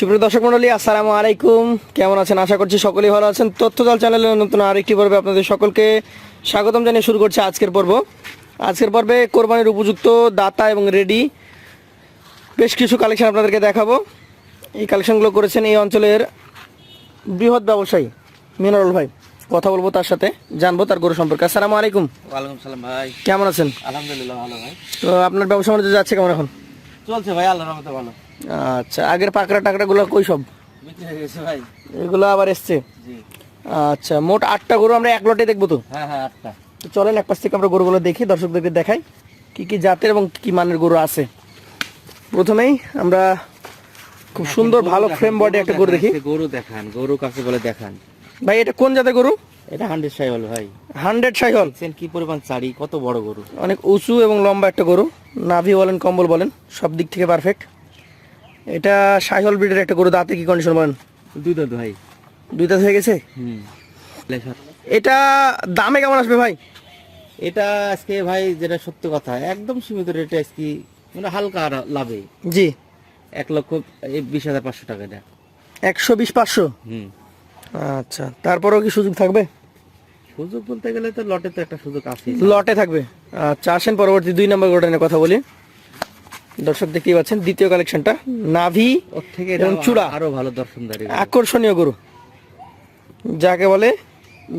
সুপ্রিয় দর্শক মন্ডলী আসসালামু আলাইকুম। কেমন আছেন? আশা করছি সকলেই ভালো আছেন। তথ্যজাল চ্যানেলের নতুন আরেকটি পর্বে আপনাদের সকলকে স্বাগতম জানিয়ে শুরু করছে আজকের পর্ব। আজকের পর্বে কোরবানির উপযুক্ত দাতা এবং রেডি বেশ কিছু কালেকশন আপনাদেরকে দেখাবো। এই কালেকশনগুলো করেছেন এই অঞ্চলের বৃহৎ ব্যবসায়ী মিনারুল ভাই। কথা বলব তার সাথে জানব তার গরু সম্পর্কে। আসসালামু আলাইকুম। ওয়ালাইকুম সালাম ভাই। কেমন আছেন? আলহামদুলিল্লাহ ভালো ভাই। তো আপনার ব্যবসা বাণিজ্য যাচ্ছে কেমন এখন? চলছে ভাই আল্লাহর রহমতে ভালো। আচ্ছা আগের পাকড়া টাকড়াগুলো কই সব? বিক্রি হয়ে গেছে ভাই। এগুলো আবার এসছে? জি। আচ্ছা মোট আটটা গরু আমরা এক লটে দেখব তো? হ্যাঁ হ্যাঁ আটটা। তো চলেন এক পাশ থেকে আমরা গরুগুলো দেখি দর্শকদেরকে দেখাই কি কি জাতের এবং কি কি মানের গরু আছে। প্রথমেই আমরা খুব সুন্দর ভালো ফ্রেম বডি একটা গরু দেখি। গরু দেখান গরু কাকে বলে দেখান। ভাই এটা কোন জাতের গরু? এটা হান্ড্রেড সাইহল ভাই। হান্ড্রেড সাইহল কি পরিমাণ চারি কত বড় গরু। অনেক উঁচু এবং লম্বা একটা গরু। নাভি বলেন কম্বল বলেন সব দিক থেকে পারফেক্ট এটা সাইহল ব্রিডের একটা গরু দাঁতে কি কন্ডিশন বলেন? দুই ভাই। দুইটা হয়ে গেছে? হুম। এটা দামে কেমন আসবে ভাই? এটা আজকে ভাই যেটা সত্য কথা একদম সীমিত রেটে আজকে মানে হালকা লাভে। জি। এক লক্ষ বিশ হাজার পাঁচশো টাকা এটা। একশো বিশ পাঁচশো? হুম। আচ্ছা তারপরেও কি সুযোগ থাকবে? সুযোগ বলতে গেলে তো লটে তো একটা সুযোগ আছে লটে থাকবে। আচ্ছা আসেন পরবর্তী দুই নম্বর গোটা নিয়ে কথা বলি। দর্শক দেখতেই পাচ্ছেন দ্বিতীয় কালেকশনটা নাভি ওর থেকে এবং চূড়া। আরও ভালো দর্শনদারি। আকর্ষণীয় গরু। যাকে বলে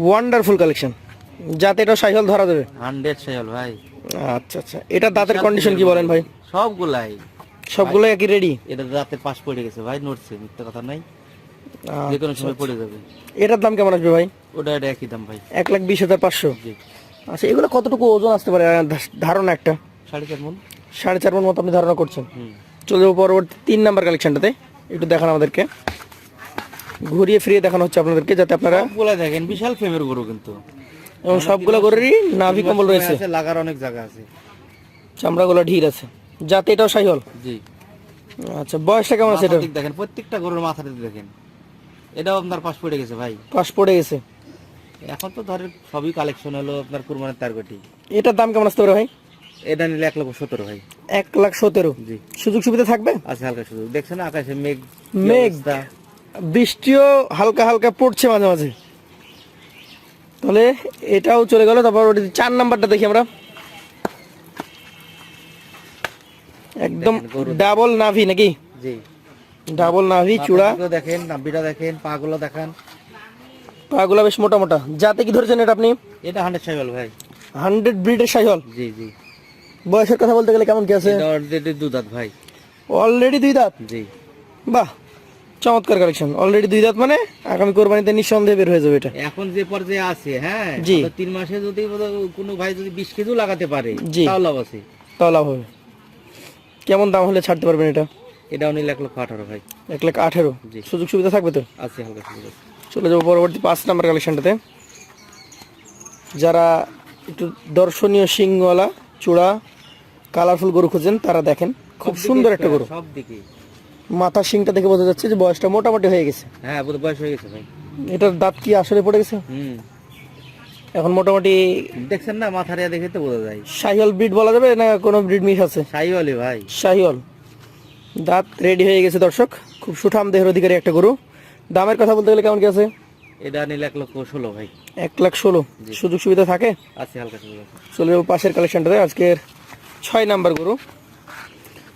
ওয়ান্ডারফুল কালেকশন যাতে এটা সাইকেল ধরা দেবে হান্ড্রেড সাইহল ভাই। আচ্ছা আচ্ছা। এটা দাঁতের কন্ডিশন কি বলেন ভাই? সবগুলাই। সবগুলো একই রেডি এটা রাতে পাশ পড়ে গেছে ভাই নড়ছে মিথ্যা কথা নাই। যে কোনো সময় পড়ে যাবে। এটার দাম কেমন আসবে ভাই? ওটা এটা একই দাম ভাই। এক লাখ বিশ হাজার পাঁচশো। আচ্ছা এগুলো কতটুকু ওজন আসতে পারে? ধারণা একটা। সাড়ে চার মন। সাড়ে চার মন মতো আপনি ধারণা করছেন। চলে যাব পরবর্তী তিন নাম্বার কালেকশনটাতে একটু দেখান আমাদেরকে। ঘুরিয়ে ফিরিয়ে দেখানো হচ্ছে আপনাদেরকে যাতে আপনারা সবগুলা দেখেন বিশাল ফেমের গরু কিন্তু। এবং সবগুলো গরুরই নাভি কম্বল রয়েছে। লাগার অনেক জায়গা আছে। চামড়াগুলো ঢির আছে। যাতে এটাও সাইহল? জি। আচ্ছা বয়সটা কেমন আছে এটা দেখেন প্রত্যেকটা গরুর দিক দেখেন। এটাও আপনার পাশ পড়ে গেছে ভাই? পাশ পড়ে গেছে। এখন তো ধরেন সবই কালেকশন হলো আপনার কুরবানের তারগটি এটার দাম কেমন আসতে পারে ভাই? এটা নিলে এক লক্ষ সতেরো ভাই। এক লাখ সতেরো। জি। সুযোগ সুবিধা থাকবে? আছে হালকা শুধু দেখছেন আকাশে মেঘ মেঘ। বৃষ্টিও হালকা হালকা পড়ছে মাঝে মাঝে। তাহলে এটাও চলে গেল তারপর ওটা চার নাম্বারটা দেখি আমরা। একদম ডাবল নাভি নাকি? জি। ডাবল নাভি চূড়া। দেখেন নাম্বিটা দেখেন পা গুলো দেখেন। পাগুলা বেশ মোটা মোটা যাতে কি ধরেছেন এটা আপনি? এটা হান্ড্রেড সাইকেল ভাই। হান্ড্রেড ব্রিডের সাইহল জি জি। বয়সের কথা বলতে গেলে কেমন কি আছে? অলরেডি দুধাত ভাই। অলরেডি দুই দাঁত? জি। বাহ চমৎকার কালেকশন অলরেডি দুই দাঁত মানে আগামী কোরবানিতে নিঃসন্দেহে বের হয়ে যাবে এটা। এখন যে পর্যায়ে আছে হ্যাঁ? জি। তিন মাসে যদি কোনো ভাই যদি বিশ কেজিও লাগাতে পারে জি। তাও লাভ আছে তাও লাভ হবে। কেমন দাম হলে ছাড়তে পারবেন এটা? এটাও নিলে এক লক্ষ আঠারো ভাই। এক লাখ আঠেরো? সুযোগ সুবিধা থাকবে তো? আছে হালকা আছে। চলে যাব পরবর্তী পাঁচ নাম্বার কালেকশনটাতে। যারা একটু দর্শনীয় শিংওয়ালা চূড়া কালারফুল গরু খুঁজেন তারা দেখেন। খুব সব সুন্দর একটা গরু। সব দিকে মাথার শিংটা দেখে বোঝা যাচ্ছে যে বয়সটা মোটামুটি হয়ে গেছে। হ্যাঁ বোধ বয়স হয়ে গেছে ভাই। এটার দাঁত কি আসলে পড়ে গেছে? হুম। এখন মোটামুটি দেখছেন না মাথা রেয়া দেখে তো বোঝা যায়। শাহিওয়াল ব্রিড বলা যাবে না কোনো ব্রিড মিস আছে? সাইওয়ালি ভাই। শাহিওয়াল। দাঁত রেডি হয়ে গেছে দর্শক। খুব সুঠাম দেহের অধিকারী একটা গরু। দামের কথা বলতে গেলে কেমন কি আছে? এটা নিলে এক লক্ষ ষোলো ভাই। এক লাখ ষোলো। সুযোগ সুবিধা থাকে? আছে হালকা চলে যাব পাশের কালেকশনটাতে আজকের ছয় নাম্বার গরু।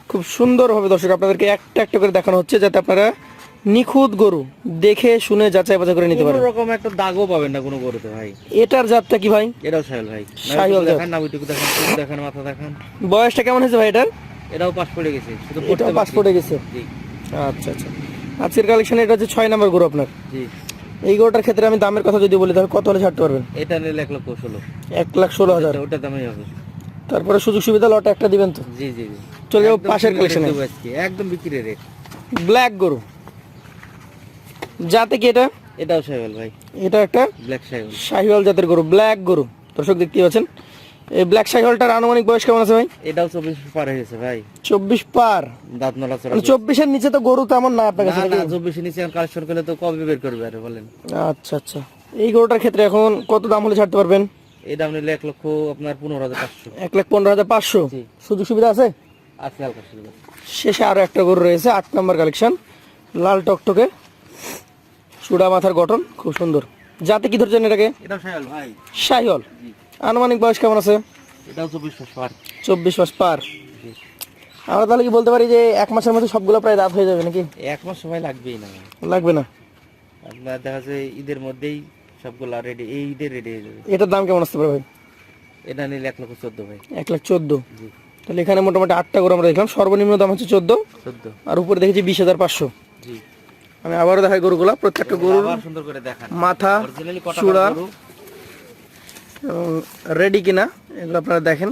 খুব সুন্দরভাবে দর্শক আপনাদেরকে একটা একটা করে দেখানো হচ্ছে যাতে আপনারা নিখুঁত গরু দেখে শুনে যাচাই বাছাই করে নিতে পারেন। রকম একটা দাগও পাবেন না কোনো গরুতে ভাই। এটার জাতটা কি ভাই? এটাও সাইল ভাই। জাত। দেখান নাবিটুকু দেখান চোখ দেখান মাথা দেখান। বয়সটা কেমন হয়েছে ভাই এটার? এটাও পাশ পড়ে গেছে শুধু এটাও পাস। পড়ে গেছে? জি। আচ্ছা আচ্ছা। আজকের কালেকশনে এটা হচ্ছে ছয় নাম্বার গরু আপনার? জি। এই গরুটার ক্ষেত্রে আমি দামের কথা যদি বলি তাহলে কত হলে ছাড়তে পারবেন? এটা নিলে এক লক্ষ ষোলো। এক লাখ ষোলো হাজার। ওটা- দামই হবে। তারপরে সুযোগ সুবিধা লটে একটা দিবেন তো? জি জি জি। চলে যাব পাশের কালেকশনে একদম বিক্রি রেট। ব্ল্যাক গরু। যাতে কি এটা? এটাও সাইকেল ভাই। এটা একটা ব্ল্যাক সাইকেল শাহিওয়াল জাতের গরু ব্ল্যাক গরু। দর্শক দেখতে পাচ্ছেন। এই ব্ল্যাক শাহিওয়ালটার আনুমানিক বয়স কেমন আছে ভাই? এটাও চব্বিশ পার হয়ে গেছে ভাই। চব্বিশ পার? দাঁত নলা মানে চব্বিশের নিচে তো গরু তেমন না আপনার কাছে না নাকি? চব্বিশ নিচে কালেকশন করলে তো কবে বের করবে আরে বলেন। আচ্ছা আচ্ছা। এই গরুটার ক্ষেত্রে এখন কত দাম হলে ছাড়তে পারবেন? এই দাম নিলে এক লক্ষ আপনার পনেরো হাজার পাঁচশো। এক লাখ পনেরো হাজার পাঁচশো। সুযোগ সুবিধা আছে? আছে হালকা শেষে আরও একটা গরু রয়েছে আট নম্বর কালেকশন। লাল টকটকে। চূড়া মাথার গঠন খুব সুন্দর। যাতে কি ধরছেন এটাকে? এটাও সায়াল ভাই। শাহিওল আনুমানিক বয়স কেমন আছে? এটাও চব্বিশ মাস পার। চব্বিশ মাস পার। আমরা তাহলে কি বলতে পারি যে এক মাসের মধ্যে সবগুলো প্রায় দাঁত হয়ে যাবে নাকি? এক মাস সময় লাগবেই না। লাগবে না। আপনার দেখা যাচ্ছে ঈদের মধ্যেই সবগুলা রেডি এই ঈদের রেডি হয়ে যাবে। এটার দাম কেমন আসতে পারে ভাই? এটা নিলে এক লক্ষ চোদ্দ ভাই। এক লাখ চোদ্দ। তাহলে এখানে মোটামুটি আটটা করে আমরা দেখলাম। সর্বনিম্ন দাম হচ্ছে চোদ্দ। চোদ্দ। আর উপরে দেখেছি বিশ হাজার পাঁচশো। আমি আবারও দেখাই গরুগুলা। প্রত্যেকটা গরুর আবার সুন্দর করে দেখান। মাথা চূড়া। গরু? এবং রেডি কিনা এগুলো আপনারা দেখেন।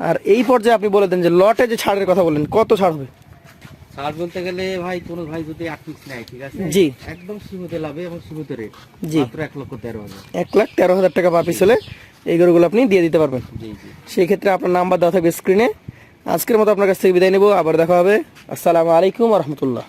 আর এই পর্যায়ে আপনি বলে দেন যে লটে যে ছাড়ের কথা বলেন কত ছাড় হবে? ছাড় বলতে গেলে ভাই কোনো ভাই যদি আট পিস নেয় ঠিক আছে? জি। একদম সীমিত লাভে এবং সীমিত রেট জি। মাত্র এক লক্ষ তেরো হাজার। এক লাখ তেরো হাজার টাকা পার পিস হলে এই গরুগুলো আপনি দিয়ে দিতে পারবেন। জি জি। সেই ক্ষেত্রে আপনার নাম্বার দেওয়া থাকবে স্ক্রিনে আজকের মতো আপনার কাছ থেকে বিদায় নেব আবার দেখা হবে। আসসালামু আলাইকুম রহমতুল্লাহ।